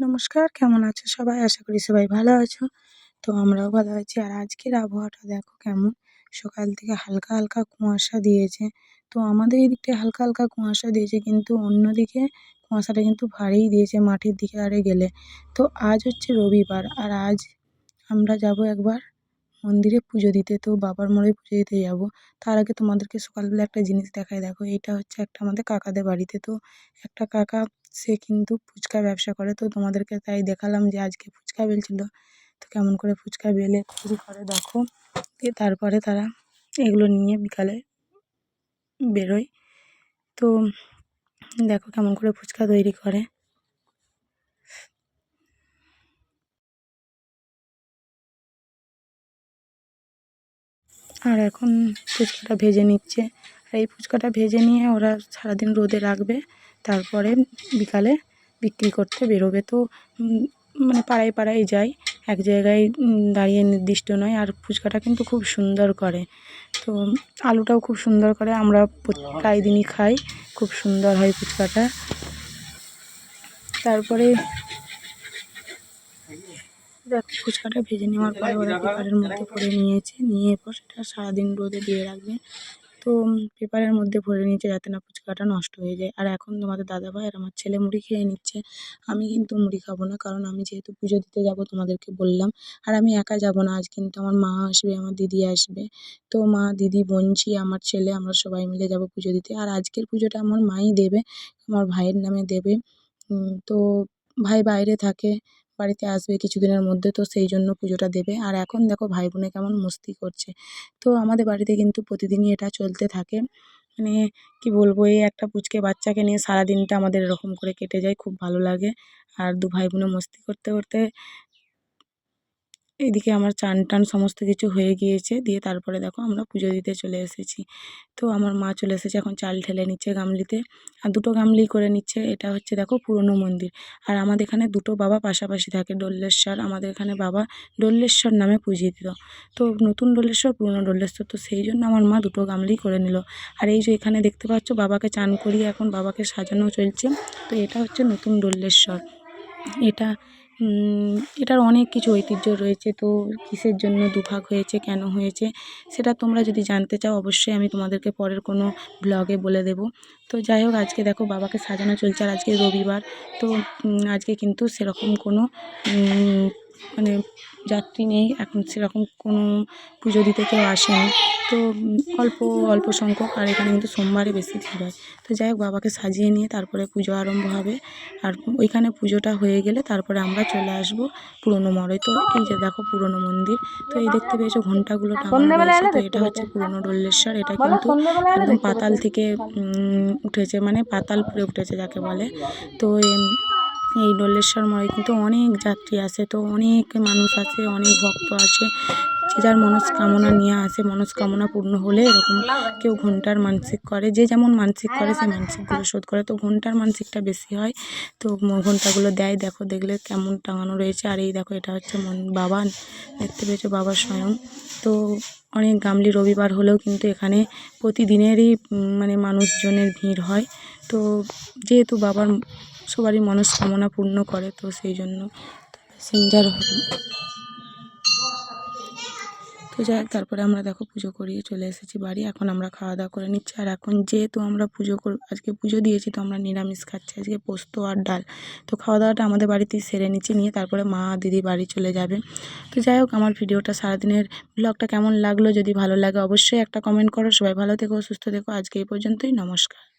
নমস্কার, কেমন আছো সবাই? আশা করি সবাই ভালো আছো। তো আমরাও ভালো আছি। আর আজকের আবহাওয়াটা দেখো কেমন? সকাল থেকে হালকা হালকা কুয়াশা দিয়েছে। তো আমাদের এদিকটায় হালকা হালকা কুয়াশা দিয়েছে, কিন্তু অন্যদিকে কুয়াশাটা কিন্তু ভারীই দিয়েছে মাঠের দিকে আরে গেলে। তো আজ হচ্ছে রবিবার, আর আজ আমরা যাব একবার মন্দিরে পুজো দিতে, তো বাবার মোড়ে পুজো দিতে যাব। তার আগে তোমাদেরকে সকালবেলা একটা জিনিস দেখাই। দেখো এটা হচ্ছে একটা আমাদের কাকাদের বাড়িতে। তো একটা কাকা, সে কিন্তু ফুচকা ব্যবসা করে। তো তোমাদেরকে তাই দেখালাম যে আজকে ফুচকা বেলছিল। তো কেমন করে ফুচকা বেলে তৈরি করে, দেখো। দিয়ে তারপরে তারা এগুলো নিয়ে বিকালে বেরোয়। তো দেখো কেমন করে ফুচকা তৈরি করে। আর এখন ফুচকাটা ভেজে নিচ্ছে। আর এই ফুচকাটা ভেজে নিয়ে ওরা সারাদিন রোদে রাখবে, তারপরে বিকালে বিক্রি করতে বেরোবে। তো মানে পাড়ায় পাড়ায় যায় এক জায়গায় দাঁড়িয়ে নির্দিষ্ট নয়। আর ফুচকাটা কিন্তু খুব সুন্দর করে। তো, আলুটাও খুব সুন্দর করে আমরা প্রায় দিনই খাই। খুব সুন্দর হয় ফুচকাটা। তারপরে দেখ ফুচকাটা ভেজে নেওয়ার পরে ওরা পেপারের মধ্যে ভরে নিয়েছে। নিয়ে এরপর সেটা সারাদিন রোদে দিয়ে রাখবে। তো পেপারের মধ্যে ভরে নিয়েছে যাতে না ফুচকাটা নষ্ট হয়ে যায়। আর এখন তোমাদের দাদা ভাই আর আমার ছেলে মুড়ি খেয়ে নিচ্ছে। আমি কিন্তু মুড়ি খাব না, কারণ আমি যেহেতু পুজো দিতে যাব তোমাদেরকে বললাম। আর আমি একা যাব না, আজ কিন্তু আমার মা আসবে, আমার দিদি আসবে। তো মা, দিদি বোনঝি আমার ছেলে, আমরা সবাই মিলে যাব পুজো দিতে। আর আজকের পুজোটা আমার মাই দেবে, আমার ভাইয়ের নামে দেবে। তো ভাই বাইরে থাকে বাড়িতে আসবে কিছুদিনের মধ্যে, তো সেই জন্য পুজোটা দেবে। আর এখন দেখো ভাই বোনে কেমন মস্তি করছে। তো আমাদের বাড়িতে কিন্তু প্রতিদিনই এটা চলতে থাকে। মানে কি বলব, এই একটা পুচকে বাচ্চাকে নিয়ে সারাদিনটা আমাদের এরকম করে কেটে যায়, খুব ভালো লাগে। আর দু ভাই বোনে মস্তি করতে করতে এদিকে আমার চান টান সমস্ত কিছু হয়ে গিয়েছে। দিয়ে তারপরে দেখো আমরা পুজো দিতে চলে এসেছি। তো আমার মা চলে এসেছে এখন চাল ঠেলে নিচ্ছে গামলিতে। আর দুটো গামলি করে নিচ্ছে, এটা হচ্ছে দেখো পুরনো মন্দির। আর আমাদের এখানে দুটো বাবা পাশাপাশি থাকে, ডল্লেশ্বর, আমাদের এখানে বাবা ডল্লেশ্বর নামে পূজিত। তো নতুন ডল্লেশ্বর, পুরনো ডল্লেশ্বর, তো সেই জন্য আমার মা দুটো গামলি করে নিল। আর এই যে এখানে দেখতে পাচ্ছ বাবাকে চান করিয়ে এখন বাবাকে সাজানো চলছে। তো এটা হচ্ছে নতুন ডল্লেশ্বর। এটা এটার অনেক কিছু ঐতিহ্য রয়েছে। তো কিসের জন্য দুভাগ হয়েছে, কেন হয়েছে, সেটা তোমরা যদি জানতে চাও, অবশ্যই আমি তোমাদেরকে পরের কোনো ব্লগে বলে দেবো। তো যাই হোক, আজকে দেখো বাবাকে সাজানো চলছে, আর আজকে রবিবার। তো আজকে কিন্তু সেরকম কোনো মানে যাত্রী নেই এখন সেরকম কোনো পুজো দিতে কেউ আসেনি। তো অল্প অল্প সংখ্যক আর এখানে কিন্তু সোমবারে বেশি ভিড় হয়। তো যাই হোক বাবাকে সাজিয়ে নিয়ে তারপরে পুজো আরম্ভ হবে। আর ওইখানে পুজোটা হয়ে গেলে তারপরে আমরা চলে আসব পুরনো মড়ে তো এই যে দেখো পুরনো মন্দির তো এই দেখতে পেয়েছ ঘন্টাগুলো টাঙানো রয়েছে। তো এটা হচ্ছে পুরনো ডল্লেশ্বর এটা কিন্তু একদম পাতাল থেকে উঠেছে মানে পাতালপুরে উঠেছে যাকে বলে। তো এই ডল্লেশ্বর মড়ে কিন্তু অনেক যাত্রী আসে তো অনেক মানুষ আসে অনেক ভক্ত আসে যে যার মনস্কামনা নিয়ে আসে, মনস্কামনা পূর্ণ হলে এরকম কেউ ঘণ্টার মানসিক করে। যে যেমন মানসিক করে, সে মানসিকগুলো শোধ করে। তো ঘণ্টার মানসিকটা বেশি হয়, তো ঘন্টাগুলো দেয়। দেখো, দেখলে কেমন টাঙানো রয়েছে। আর এই দেখো, এটা হচ্ছে মন, বাবা। দেখতে পেয়েছ, বাবা স্বয়ং। তো অনেক গামলি রবিবার হলেও কিন্তু এখানে প্রতিদিনেরই মানে মানুষজনের ভিড় হয়। তো যেহেতু বাবার সবারই মনস্কামনা পূর্ণ করে তো সেই জন্য প্যাসেঞ্জার তো যাই তারপরে আমরা দেখো পুজো করিয়ে চলে এসেছি বাড়ি। এখন আমরা খাওয়া দাওয়া করে নিচ্ছি। আর এখন যেহেতু আমরা পুজো কর আজকে পুজো দিয়েছি, তো আমরা নিরামিষ খাচ্ছি। আজকে পোস্ত আর ডাল। তো খাওয়া দাওয়াটা আমাদের বাড়িতেই সেরে নিচ্ছি, নিয়ে তারপরে মা দিদি বাড়ি চলে যাবে। তো যাই হোক, আমার ভিডিওটা সারাদিনের ব্লগটা কেমন লাগল, যদি ভালো লাগে অবশ্যই একটা কমেন্ট করো। সবাই ভালো থেকো, সুস্থ থেকো। আজকে এই পর্যন্তই, নমস্কার।